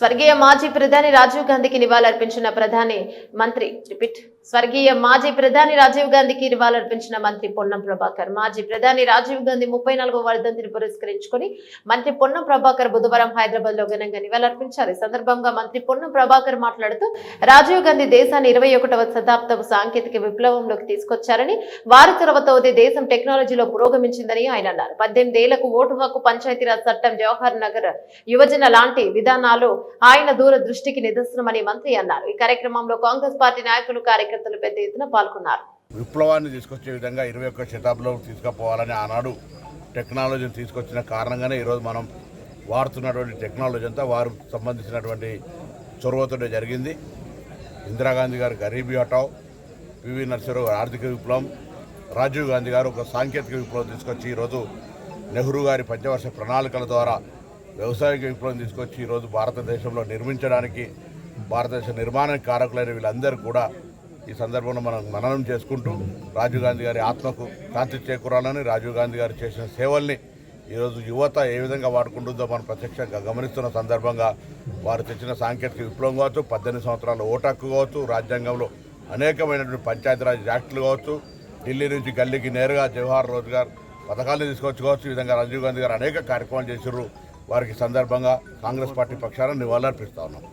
స్వర్గీయ మాజీ ప్రధాని రాజీవ్ గాంధీకి నివాళులర్పించిన ప్రధాని మంత్రి రిపీట్. స్వర్గీయ మాజీ ప్రధాని రాజీవ్ గాంధీకి నివాళులర్పించిన మంత్రి పొన్నం ప్రభాకర్. మాజీ ప్రధాని రాజీవ్ గాంధీ ముప్పై నాలుగో వర్ధంతిని పురస్కరించుకొని మంత్రి పొన్నం ప్రభాకర్ బుధవారం హైదరాబాద్లో ఘనంగా నివాళులర్పించారు. ఈ సందర్భంగా మంత్రి పొన్నం ప్రభాకర్ మాట్లాడుతూ రాజీవ్ గాంధీ దేశాన్ని ఇరవై ఒకటవ శతాబ్దపు సాంకేతిక విప్లవంలోకి తీసుకొచ్చారని వారి చొరవతో దేశం టెక్నాలజీలో పురోగమించిందని ఆయన అన్నారు. పద్దెనిమిది ఏళ్ళకు ఓటు హక్కు పంచాయతీరాజ్ చట్టం జవహర్ నగర్ యువజన లాంటి విధానాలు ఆయన దూర దృష్టికి నిదర్శనమని మంత్రి అన్నారు. ఈ కార్యక్రమంలో కాంగ్రెస్ పార్టీ నాయకులు కార్యక్రమం కార్యకర్తలు పెద్ద ఎత్తున పాల్గొన్నారు. విప్లవాన్ని తీసుకొచ్చే విధంగా ఇరవై ఒక్క శతాబ్దంలో తీసుకుపోవాలని ఆనాడు టెక్నాలజీని తీసుకొచ్చిన కారణంగానే ఈరోజు మనం వాడుతున్నటువంటి టెక్నాలజీ అంతా వారు సంబంధించినటువంటి చొరవతో జరిగింది. ఇందిరాగాంధీ గారు గరీబీ హటావ్ పివి నరసింహరావు ఆర్థిక విప్లవం రాజీవ్ గాంధీ గారు ఒక సాంకేతిక విప్లవం తీసుకొచ్చి ఈరోజు నెహ్రూ గారి పంచవర్ష ప్రణాళికల ద్వారా వ్యవసాయ విప్లవం తీసుకొచ్చి ఈరోజు భారతదేశంలో నిర్మించడానికి భారతదేశ నిర్మాణానికి కారకులైన వీళ్ళందరూ కూడా ఈ సందర్భంలో మనం మననం చేసుకుంటూ రాజీవ్ గాంధీ గారి ఆత్మకు శాంతి చేకూరాలని రాజీవ్ గాంధీ గారు చేసిన సేవల్ని ఈరోజు యువత ఏ విధంగా వాడుకుంటుందో మనం ప్రత్యక్షంగా గమనిస్తున్న సందర్భంగా వారు తెచ్చిన సాంకేతిక విప్లవం కావచ్చు పద్దెనిమిది సంవత్సరాల ఓటు కావచ్చు రాజ్యాంగంలో అనేకమైనటువంటి పంచాయతీరాజ్ యాక్టులు కావచ్చు ఢిల్లీ నుంచి గల్లీకి నేరుగా జవహర్ రోజ్గార్ పథకాలను తీసుకొచ్చుకోవచ్చు ఈ విధంగా రాజీవ్ గాంధీ గారు అనేక కార్యక్రమాలు చేశారు వారికి సందర్భంగా కాంగ్రెస్ పార్టీ పక్షాన నివాళులర్పిస్తా ఉన్నాం.